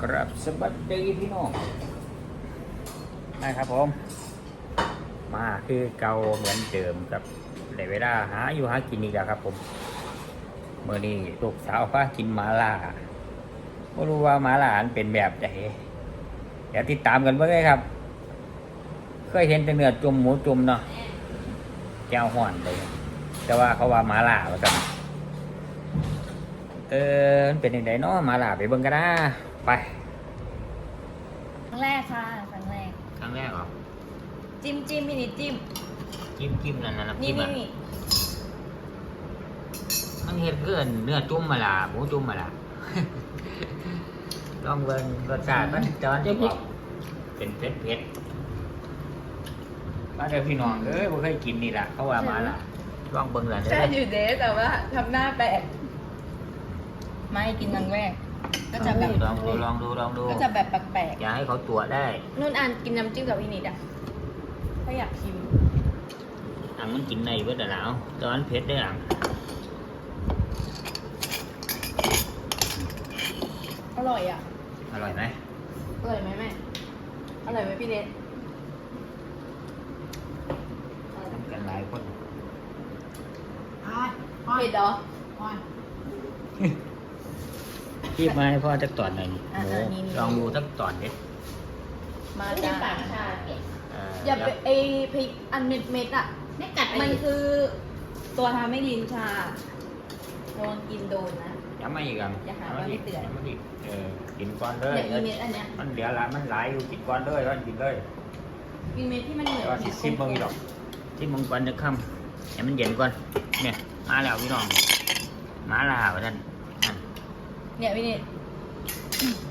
ครับสวัสดีพี่น้องนะครับผม มาคือเก่าเหมือนเดิมกับในเวลาหาอยู่หากินอีกแล้วครับ ผมเมื่อนี้ลูกสาวพากินหมาล่าไม่รู้ว่าหมาล่าอันเป็นแบบไหนเดี๋ยวติดตามกันเพื่อครับ เคยเห็นแต่เนื้อจุ่มหมูจุ่มเนาะแก้วห่อนเลย แต่ว่าเขาว่าหมาล่าว่าจังเออเป็นยังไงเนาะหมาล่าไปเบิ่งกันนะ ไปครั้งแรกค่ะครั้งแรก ครั้งแรกเหรอ จิ้มจิ้มมินิจิ้ม จิ้มจิ้มนั่นนะน้ำนี่จิ้มนี่อะนี่มันเห็ดเกินเนื้อจุ่มมาละหมูจุ่มมาละ ลองเบิ่งรสชาติมันจอนจะบอกเป็นเผ็ดเผ็ดมาเดี๋ยวพี่น้องเอ้ยบ่เคยกินนี่ล่ะเขาว่ามาละลองเบิ่งล่ะเด้ใช่ออยู่เดสแต่ว่าทำหน้าแปลกไม่กินครั้งแรก ก็จะแบบลองดูลองดูลองดูก็จะแบบแปลกอย่าให้เขาตรวจได้ๆนุ่นอ่านกินน้ำจิ้มกับพี่นิดอะถ้าอยากชิมอังมันกินในเบิดแล้วตอนเผ็ดได้ออังอร่อยอะ อร่อยไหมอร่อยไหมแม่อร่อยไหมพี่เดสทำกันหลายคนเผ็ดเหรอ คีบมาให้พ่อจักตอนหน่อยนี่อะหมูอะนี่นี่ ลองดูสักตอนเด็ดมาไม่จ้าใช่ปากชาเก็บอย่าไปไอพริกอันเม็ดเม็ดๆอะ ไม่กัดไปมันคือตัวทำให้ลิ้นชาโดนกินโดนนะ ย้ำมาอีกอะอย่าหาว่าไม่เตือน ย้ำมาอีกเออกินก่อนเลยแต่อีเม็ดอันเนี้ยมันเหลือละมันหลายอยู่กินก่อนเลยก็กินเลยอีเม็ดที่มันเหมือนก็สิซิมมึงอีกดอกซิมมึงก่อนจะค่ำให้มันเย็นก่อนเนี่ยมาแล้วพี่น้องมาลาวท่านนั่น เนี่ยพี่นิด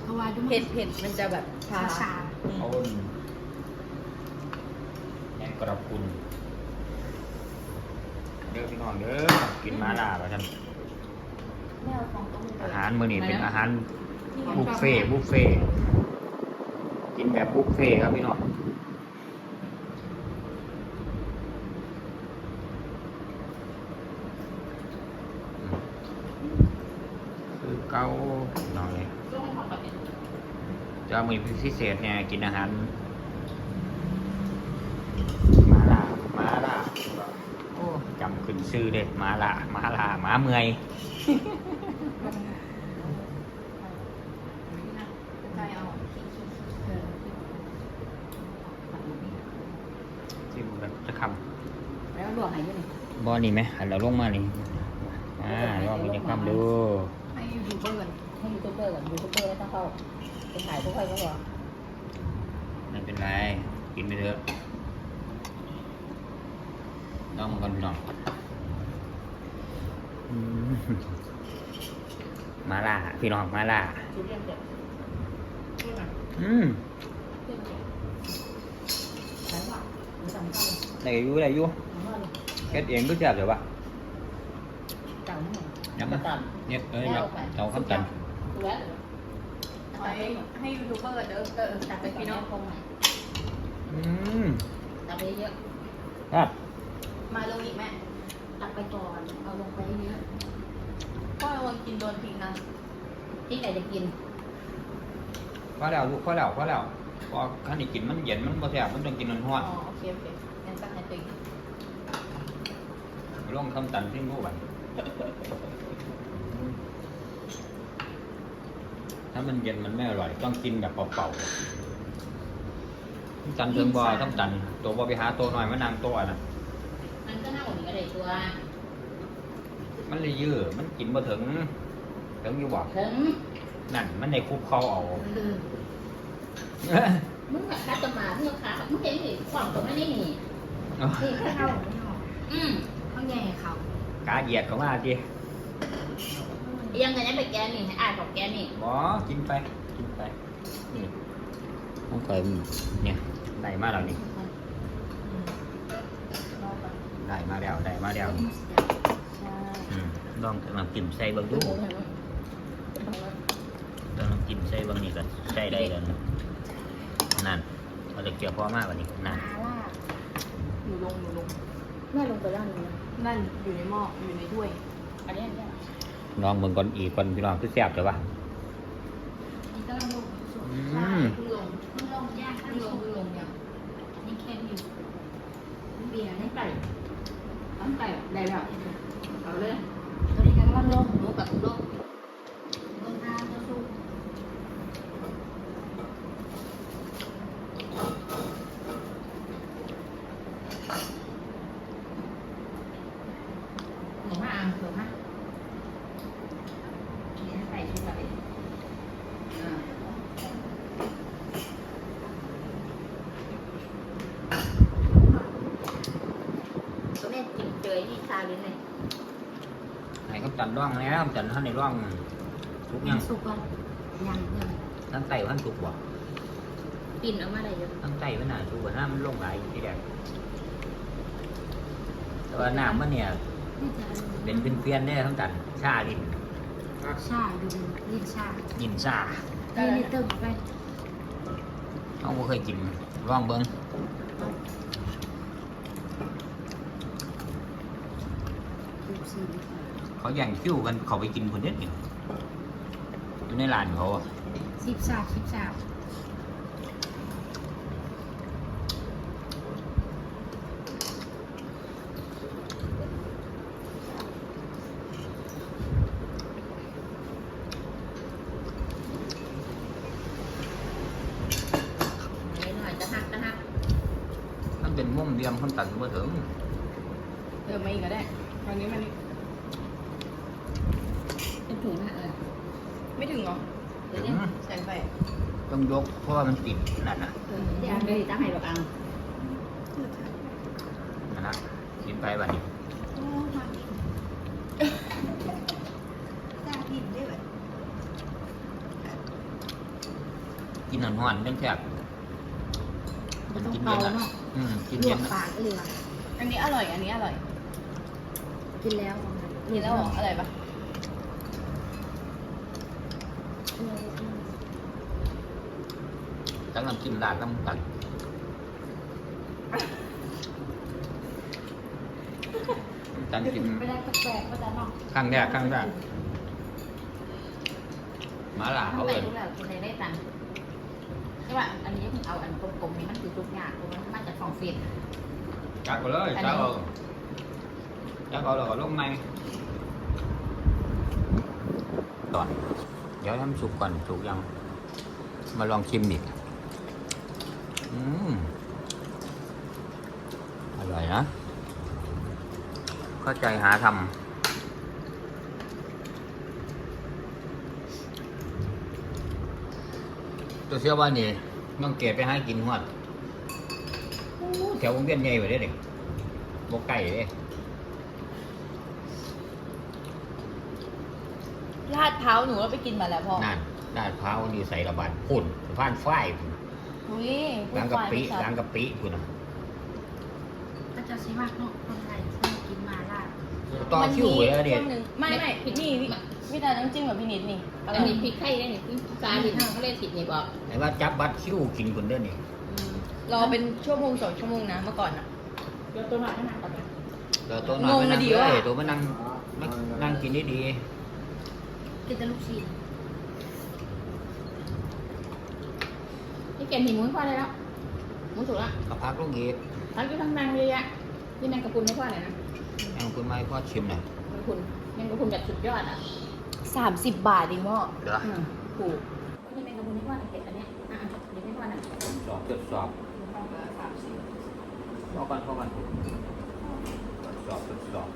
เพราะว่าดูเผ็ดเผ็ดมันจะแบบชาชาอืมโอ้นแกงกระพุนเด้อพี่น้องเด้อกินมาลาวท่านไม่เอาของต้มอาหารมื้อนี้เป็นอาหารบุฟเฟ่ต์บุฟเฟ่ต์กินแบบบุฟเฟ่ต์ครับพี่น้อง เกาพี่น้องเลยต้องของแบบนี้จะมีพิเศษเนี่ยกินอาหารหมาล่าหมาล่าโอ้จำขึ้นชื่อเด็ดมาล่าหมาล่าหมาเมื่อยใจเอาที่มันจะคแล้วลวกให้ด้วยนี่ำบอนี่ไหมหันเราลงมานี่อ่าลองมันจะคำดูให้ ยูทูบเบอร์ก่อนให้ยูทูบเบอร์ก่อนยูทูบเบอร์ไม่ต้องเข้าไปถ่ายพวกใครก็พอไม่เป็นไร กินไปเถอะลองมันก่อนพี่น้องอืมมาล่าพี่น้องมาล่าชุดเรียนเสร็จอืมเรียนเสร็จใช่ป่ะหรือสำคัญได้อยู่ได้อยู่สำคัญเฮ็ดเองก็เจ็บเดี๋ยววะต่างหมด ยังมาต่างเฮ็ดเอ้ยยับเอาคำตันแล้วให้ให้ยูทูบเบอร์เด้อเออตัดไปพี่พี่น้น้อองงคงอืมตัดไปเยอะครับมาลงอีกแม่ตัดไปก่อนเอาลงไปเยอะพ่อระวังกินโดนพริกนะที่ไหนจะกินพอแล้วลูกพอแล้วพอแล้วพอคันนี้กินมันเย็นมันบ่แซ่บมันต้องกินมันร้ออ๋อนโอเคโอเคงั้นก็ให้ตัวเองลองคำตันที่รู้บัดามันเย็นมันไม่อร่อย ต้องกินแบบเปล่าๆตันเทิงบ่ต้องตัน ตัวบ่ไปหาตัวหน่อยมานางตัวน่ะ มันก็น่าหวานก็ได้ตัวมันเลยยื้อมันกินบ่ถึงถึงอยู่บ่ถึงนั่น มันในคุบเขาเอามึงอะคัดตมามึงขามึงเห็นสิความตรงนั้นนี่นี่นี่เข้าอืมเขาแย่เขากาเหยียดเขามาจี ยังไงเนี่ยไปแกนี่ให้อ่านของแกนี่บอกินไป กินไป นี่ต้องคอยเนี่ยได้มาแล้วนี่ ได้มาแล้ว ได้มาแล้วนี่ใช่อืมลองน้ำจิ้มใส่เบางดูลองน้ำจิ้มใส่เบางนี่ก็ใส่ได้แล้วนะนั่นเราจะเกี่ยวพอมากกว่านี้นั่นว่าอยู่ลงอยู่ลงแม่ลงไปล่างนี้นั่นอยู่ในหม้ออยู่ในถ้วย อันนี้อันนี้ ลองเบิ่งก่อนอีกคนพี่น้องคือแซ่บแต่ว่านี่ก็ลองลงใช่มคุณลงคุณลงย่างขึ้คุณนลลงงขึ้นลงยังนี่เค็มอยู่เบียร์นี่ไก่น้ำไก่ได้แล้วเอาเลยตัวนี้กันล่ำลงหมูกับลงลงทานก็สู้หนูมาอ่างหนูมานี่ใส่ชุดแบบอ่า ตัวแม่กินเจอนี่ชาลิ้นเลย ไหนก็จันร่องแล้วจันท่านในร่องทุกอยังสุกก่อนยังยังทั้งไตทั้งสุกบ่ปิ่นออกมาได้เยอะทั้งไตมันน่าสุกกว่าน้ำมันลงไหลายที่แดกแต่ว่าน้ำมันเนี่ยนี่จะเป็นเป็นเพี้ยนๆเนี่ยทั้งกันชาลินชาดูลิ้นชายินชานี่นี่เติมไปเขาบ่เคยกินร่องเบิ้งดูสี เขาแย่งคิ้วกันเขาไปกินคนเด็ดอยู่อยู่ในร้านเขาอะสิบสามสิบสามหน่อยจะหักจะหักมันเป็นมุมเดียมคนตันมาถึงเติมมาอีกก็ได้ตอนนี้มัน เป็นถุงนะเออไม่ถึงเหรอเดี๋ยวถึนี้งแสนไปต้องยกเพราะว่ามันติดนั่นน่ะเออเดี๋ยวอันนี้จะให้บอกอังนั่นนะกินไปบัดนี้โอ้มาดิกล้ากินได้ไหมกินหอนๆจังแซ่บมันต้องกินเป่าเย็นเนาะอะอืมกินลเย็วนกอะปากก็เลยว่ะอันนี้อร่อย อันนี้อร่อย กินแล้วกินแล้วเหรออร่อยปะ ตั้งน้ำจิ้มราดน้ำกันตันกินไม่ได้แปลกๆก็จะเนาะครั้งแรกครั้งแรกหมาล่าเขาเขาเลเลยยรู้แล้วคนใดได้ตังค์ใช่ป่ะอันนี้เอาอันกลมๆนี่มันคือทุกอย่างเพราะมันมาจากฟองฟิตจักไปเลยจักเอาจักเอาแล้วก็ลงในตอนเดี๋ยวทำสุกก่อนสุกยัง มาลองชิมอีก อืมอร่อยนะเข้าใจหาทำตัวเชื่อว่านี่น้องเกดไปหากินหอดอู้แถววงเวียนใหญ่ไปเด้อเด็กบกไก่เด้ลาดเท้าวหนูเราไปกินมาแล้วพ่อ นั่นลาดพร้าวนี่ใส่ระบาดพุ่นผ่านฝ้ายพุ่น อุ้ยล้างกะปิล้างกะปิพุ่นนะก็จะซีมากเนาะคนไทยที่กินมาล่าต่อคิวเลยอะเด็กช่วงหนึ่งไม่ไม่นี่นี่วิตาน้ำจิ้มกับพี่นิดนี่ออันร่อยนี้พริกไทยได้นี่พริกกาลินเขาเรียกผิดนี่บอกไหนว่าจับบัตรคิวกินพุ่นเด้อนี่รอเป็นชั่วโมงสองชั่วโมงนะเมื่อก่อนอะเดี๋ยวตัวหน่อยขนาดก่อนนะเดี๋ยวตัวหน่อยงงมานั่งมาดีเลว่ะยตัวมานั่งมานั่งกินดีกินแต่ลูกชิ้น นี่แกงหินหมูให้พ่อได้แล้วหมูสุกละๆกับพักลูกอีกทั้งอยู่ทั้งนางเลยอะนี่แมงกะพรุนให้พ่อหน่อยนะแม่คุณไม่พ่อชิมหน่อยแมงกะพรุนแมงกะพรุนแบบสุดยอดอะสามสิบบาทเองพ่อเดี๋ยวอืมถูกนี่แมงกะพรุนให้พ่อหน่อยเก็บอันเนี้ยอะเดี๋ยวให้พ่อหน่อยสอบทดสอบสามสิบพอกันพอกันทดสอบทดสอบ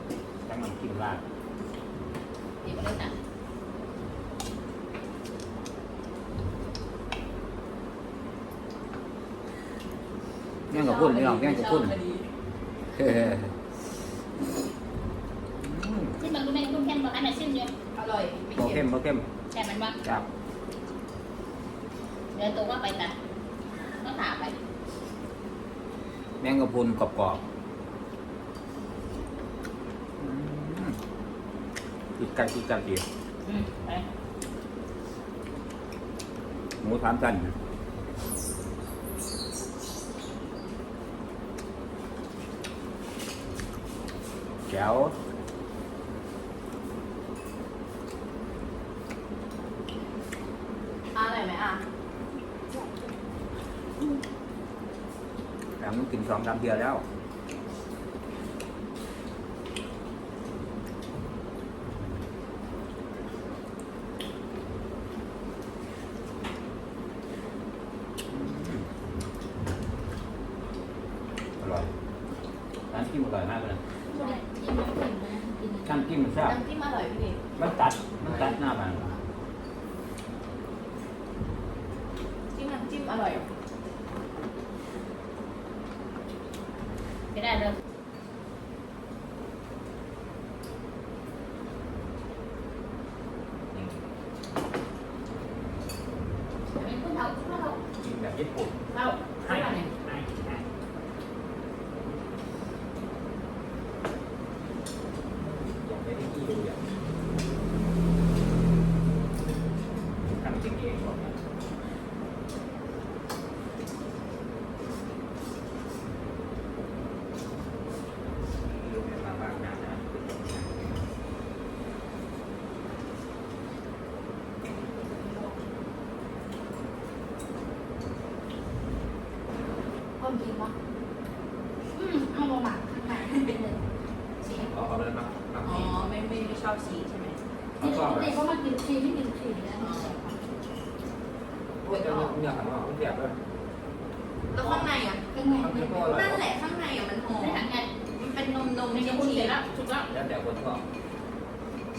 ตั้งน้ำกินราดเดี๋ยวมาเลยจ้ะ แม่งกับพุ่นนี่หรอกแม่งกับพุ่นเฮ้ยอืมซึ่งมันก็แมงกะพรุนแค่บอกอันไหนซึ่งเยอะอร่อยโบเข้มโบเข้มแต่มันว่าจับเดินตัวว่าไปจ้ะก็ถาไปแมงกะพรุนกรอบๆอืมติดกันติดกันดีอืมไปหมูสามชั้น แจ๋วอร่อยไหมอะแต่มันกินสองสามเดียวแล้ว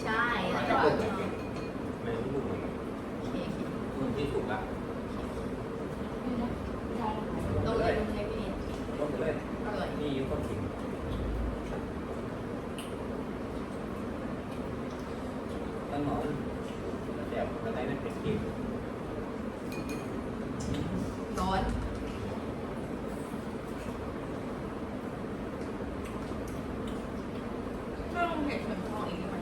ใช่แล้วถ้าก็คนไม่ไม่รู้มันโอเคมันที่สุกละ ลงเลยลงเลยพี่ ก็เลย อร่อย นี่ยุก็ขิงต้นหนอนแล้วแต่แล้วได้ไม่เป็นกิน ร้อนก็ลงเห็ดเข็มทองอีกไหม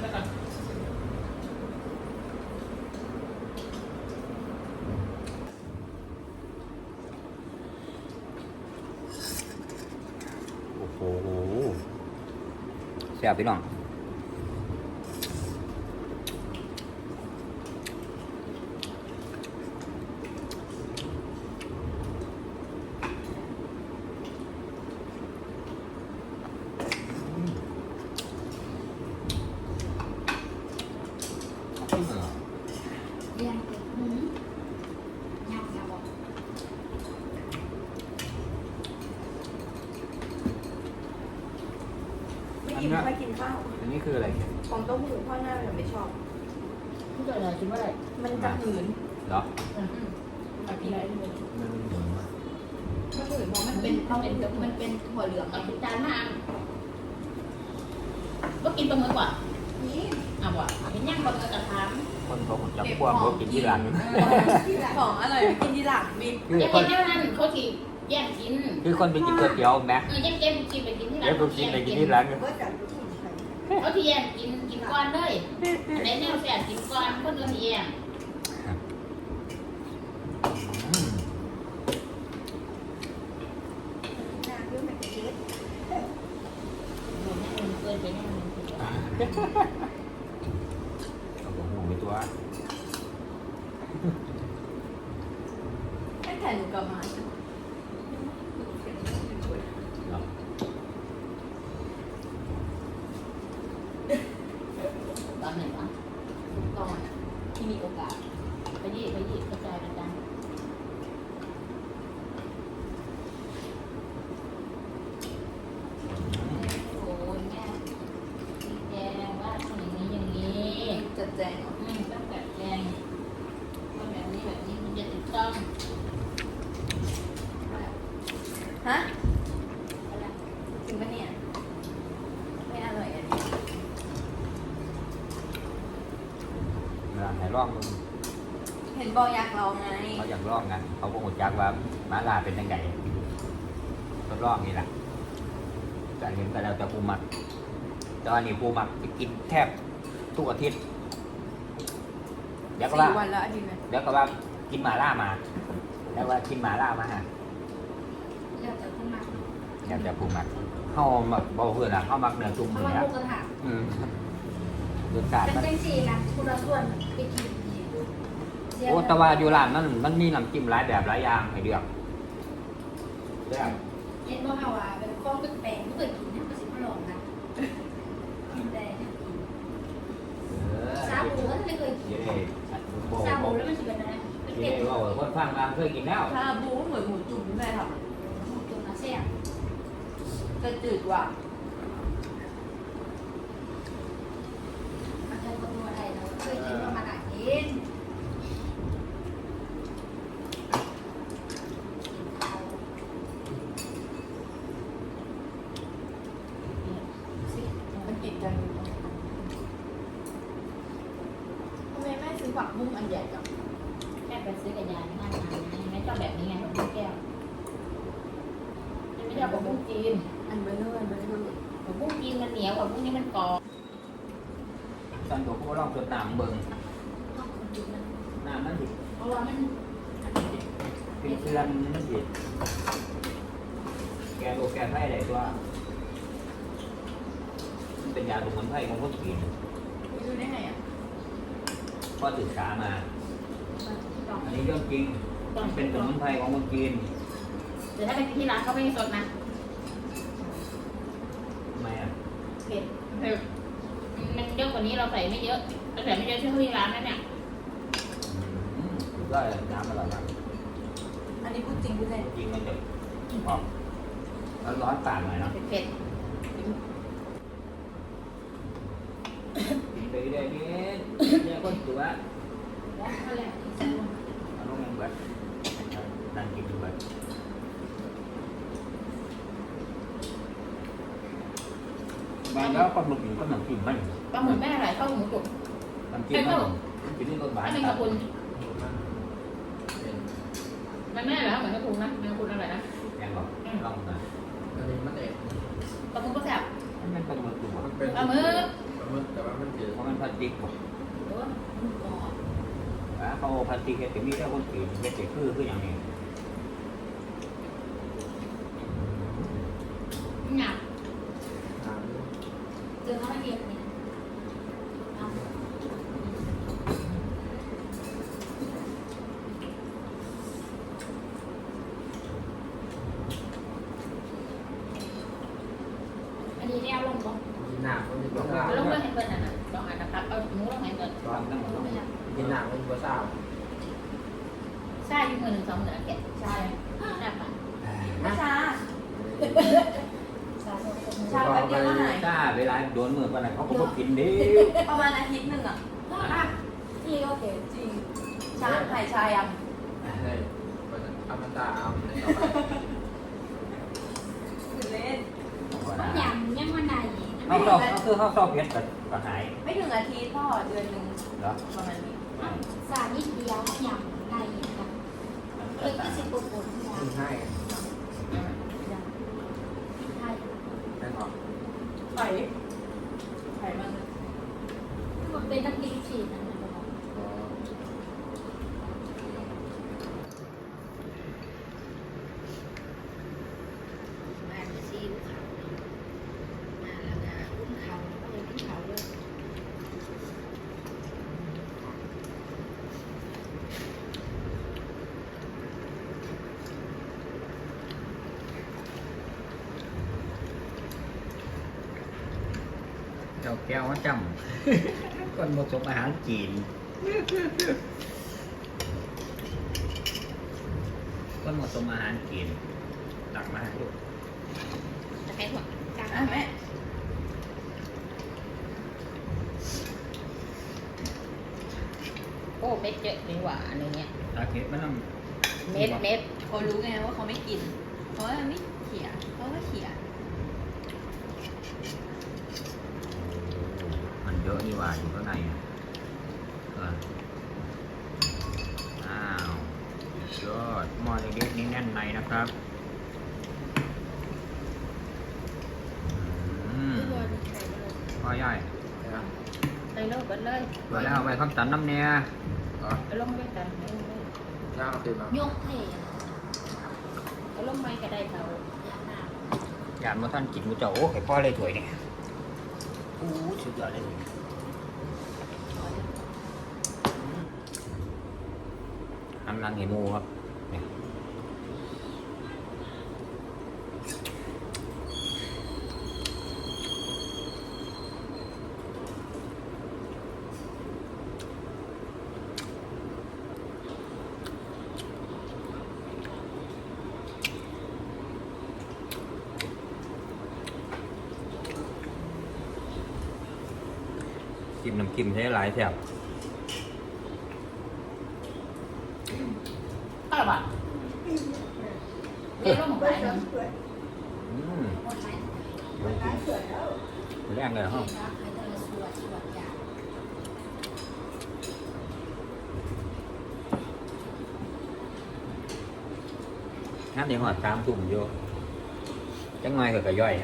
แล้วก็ โหแซ่บพี่น้องอืม เรียนอืมยากยากบอก ไม่กินไม่กินข้าว อันนี้คืออะไร ฟองเต้าหู้พ่อหน้าเราไม่ชอบ ผู้เกิดอะไรคิดว่าอะไร มันจะหืน เหรอ แบบนี้เลย มันเหมือนว่า มันหืนเพราะมันเป็นมัน เป็นมันเป็นถั่วเหลืองเอาไงทุกจานมาก็กินปลาหมึกว่ะนี่อะว่ะเห็นย่างปลาหมึกกระทามคนเขาคงจับความเขากินที่หลังของอร่อยไปกินทีหลังบิ๊กคือยังคกินนเท่านั้นเขาสิแย่งกินคือคนไปกินก๋วยเตี๋ยวแม็กเออแย่งเก็บกินไปกินที่หลัแล้วก็กินไปกินที่หลังเขาที่แย่งกินกินก่อนเลยอันไหนแนวแสบกินก่อนคนอื่นแย่ง อืม โดนแน่นเกินไปแน่น เอาหัวหมูไปตัว ให้ถ่ายหนูกลับมา เนาะ ตอนไหนวะ ตอนที่มีโอกาส ไปยี่ไปยี่กระจายกระจายโอ้ยแม่ชี้แจงว่าอย่างนี้อย่างนี้ จัดแจงเหรอ อืมต้องแบบแจงว่าแบบนี้แบบนี้มันจะถูกต้อง ฮะจริงปะเนี่ยไม่อร่อยอันนี้ เวลาไหนร่ องมึงเห็นบอกอยากลองไงเขาอยากร่องกันเขาก็หัวจักว่าม้าลาเป็นยังไงก็ร่องนี่แหละแต่เห็นแต่แล้วแต่ปูมักแต่ว่านี่ปูมักจะกินแทบทุกอาทิตย์เดี๋ยวก็ว่าสี่วันแล้วอาทิตย์นึงเดี๋ยวก็ว่ากินหมาล่ามา แล้วว่ากินหมาล่ามาฮะอยากจะขึ้นมาอยากจะปูมักเข้ามักบอกเพื่อนอะเข้ามักเนื้อจุ่มเพเนื้ราะว่าอลูกกระถางอืมรสชาติเป็นมันจังสี่นะคุณละส่วนไปกิน โอ้แต่ว่าอยู่ร้านนั้นมันมีน้ำจิ้มหลายแบบหลายอย่างให้เลือกแซ่บเย็นว่าเฮาอะเป็นฟองเป็นแปลงไม่เคยกินนะก็สิมาลองนะกินแต่เนี่ยกินเออซาบูก็ไม่เคยกินเย้บอกซาบบูอกแล้วมันจะเป็นอะไรเป็นเย้เป็ดว่าคนฟังมาเคยกินแล้วชาบูเหมือนหมูจุ่มที่แม่ทจุ่มน้ำแซ่บำแต่จืดกว่ามันจะคนตัวอะไรเราเคยกินว่ามันอะกินสิ มันติดกันอยู่ทำไมแม่ซื้อผักบุ้งอันใหญ่จัง แค่ไปซื้อกับยายง่ายๆนะไม่ชอบแบบนี้ไงของลูกแก้วไม่ชอบกับบุ้งจีน อันเบลเลอร์อันเบลเลอร์ กับบุ้งจีนมันเหนียวกับบุ้งนี้มันกรอบ ตอนตัวก็ลองจดน้ำเบิ่งน้ำมันดิ เพราะว่ามัน เป็นเกลือมันดิแกตัวแกไพ่ไหนตัวมันเป็นยาสมุนไพรของคนกินดูได้ไงอะก็ศึกษามาต้องอันนี้เรื่องจริงต้องเป็นสมุนไพรของคนจีนแต่ถ้าไปกินที่ร้านเขาไม่สดนะทำไมอะเผ็ดเผ็ดมันเยอะกว่านี้เราใส่ไม่เยอะเราใส่ไม่เยอะเชื่อที่ร้านนั่นเนี่ยอืมก็น้ำอร่อยมากอั นนี้พูดจริงพูดเล่นจริงมันจะหอมแล้วร้อนปากหน่อยเนาะเผ็ดกินไปเรื่อยๆนี่เนี่ยคนตัวๆแล้วนั่นแหละที่ใส่ลงเอาลงยังเบิดนั่งกินอยู่เบิดบางแล้วปลาหมึกอยู่ก็น้ำจิ้มมันปลาหมึกแม่อะไรข้าวหมูตุ๋นน้ำจิ้มมันน้ำจิ้มนี่รสหวานอันนี้กับคุณ มันแม่อะไรเหมือนกับคุงนะแม่คุณอะไรนะแกงบอกลองนะอันนี้มันเอกกระพุงก็แซ่บมันเป็นปลาหมึกตัวมันเป็นปลาหมึกปลาหมึกแต่ว่ามันจืดเพราะมันพลาสติกบ่โอ้หมึกกรอบอ่าเขาพลาสติกเฮ็ดแต่มีแต่คนกินเจ็บคือคืออย่างนี้ หนัก ถาม เจอเขาละเอียดเนี่ยเอา อันนี้เนี่ยลงบ่ กินหนักมันมีปลาซ่า ลงมาให้เปิดน่ะนะลองอ่านนะครับเอาหมูลงให้เปิด ร้อนตั้งหมด ลงไปยัง กินหนักมันมีปลาซ่า ใช่อยู่มือหนึ่งสองมือแกะใช่ได้ปะไม่ช้าใช่ใช่ชาแป๊บเดียวก็หายถ้าเวลาโดนมือวันไหนเขาก็บ่กินดิประมาณอาทิตย์หนึ่งอะที่โอเคจริง ชาหายชายังเฮ้ยเอามันตาเอาในต่อไปคือเล่นยำยังวันไหนเขาชอบเขาคือเขาชอบเผ็ดแต่ก็หาย ไม่ถึงอาทิตย์พ่อเดือนหนึ่งเหรอประมาณนี้สานิดเดียวยำในกับ เลยที่สิบปุ่นปุ่นที่กินให้ ใช่ ได้หรอ ไข่ไข่มัน มันเป็นน้ำพริกฉีดนะมันบอก อ๋อ มาซีอิ๊วขาวมาแล้วก็อุ้มเขาก็เลยขึ้นเขาเลย เจ้าแก้วจำคนผสมอาหารจีนคนผสมอาหารจีนตักมาให้ดูจะให้หัวกลางอะแม่โอ้เม็ดเยอะดีกว่าอะไรเงี้ยตักเห็ดมันต้องเม็ดเม็ดเขารู้ไงว่าเขาไม่กิน เพราะว่าไม่เขี่ยเขาก็เขี่ย มั นเยอะนี่หว่าอยู่ข้างในอะเอออ้าวสุดยอดหม้อเล็กๆนี่แน่นในนะครับอืมพ่อย่อยนะไปเลยเบิดเลยเปิดแล้วเอาไปข้าวตันน้ำเนี่ยอ๋อไปลงด้วยกันไปลงด้วยย่างเอาตื่นมายกเทไปลงไม้ก็ได้เท่าอย่างน้อยากมาท่านกินมูเจ้าโอ้ไข่พ่อเลยถวยเนี่ยโอ้สุดยอดเลย ăn ngày mua không chim nằm kim thế lại xem รับเนี่ยมน้ำจิ้มใช้หลายแซ่บก็แบบเดี๋ยวลงไปนะ อืมแรงเลยห้องน้ำเดี๋ยวหอดตามตุ่มอยู่จังไงก็กระย่อย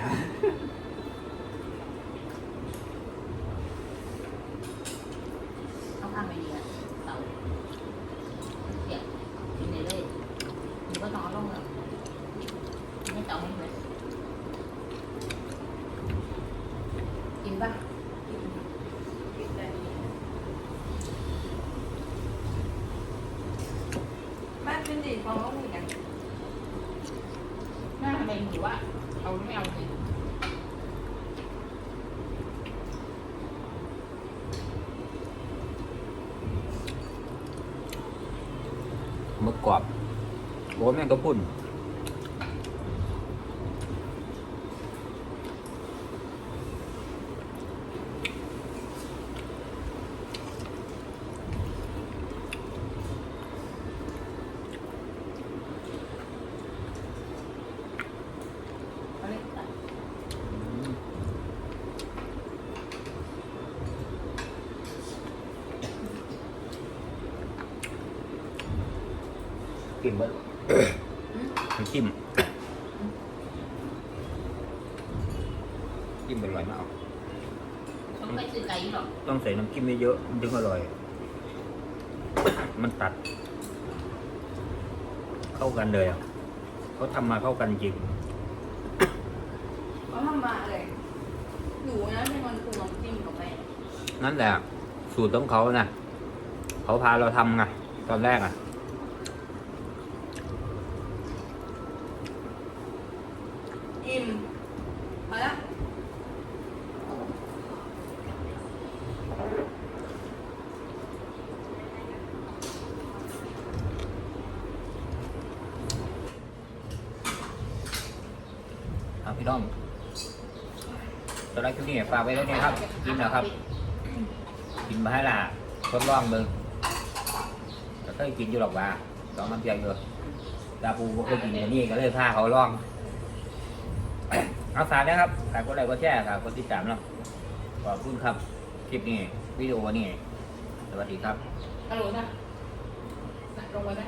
เอาข้างไปดีอะเสาเสียบกินได้เลยมันก็ต้องเอาลงเลยไม่ต้องไม่เลยกิน ปะบ้านเป็นดีฟองก็มีกันหน้าทำไมหรือว่าเอาไม่เอาสิหมึกกรอบโอ้แม่งก็พุ่น เขาเรียกตัด กินเบิ้ลน้ำจิ้มจิ้มอร่อยมากเขาไม่ซื้อไก่หรอกต้องใส่น้ำจิ้มเยอะๆมันถึงอร่อย มันตัด เข้ากันเลยอะเขาทำมาเข้ากันจริงเขาทำมาเลยหนูนะเป็นคนปรุงน้ำจิ้มกับแม่นั่นแหละ สูตรของเขานะเขาพาเราทำไงตอนแรกอะ อิ่มมาแล้วครับพี่น้องตอนแรกที่นี่ฝากไว้แล้วเนี่ยครับกินนะครับ กินมาให้ละทดลองมึงก็เคยกินอยู่หรอกว่าสองน้ำเพียงอยู่ตาปูก็เคยกินอย่างนี้ก็เลยพาเขาลอง เอาฝากนะครับฝากกดไลค์กดแชร์ฝากกดติดตามเนาะขอบคุณครับ คลิปนี้วิดีโอนี้ สวัสดีครับ ฮัลโหลนะลงไปไหม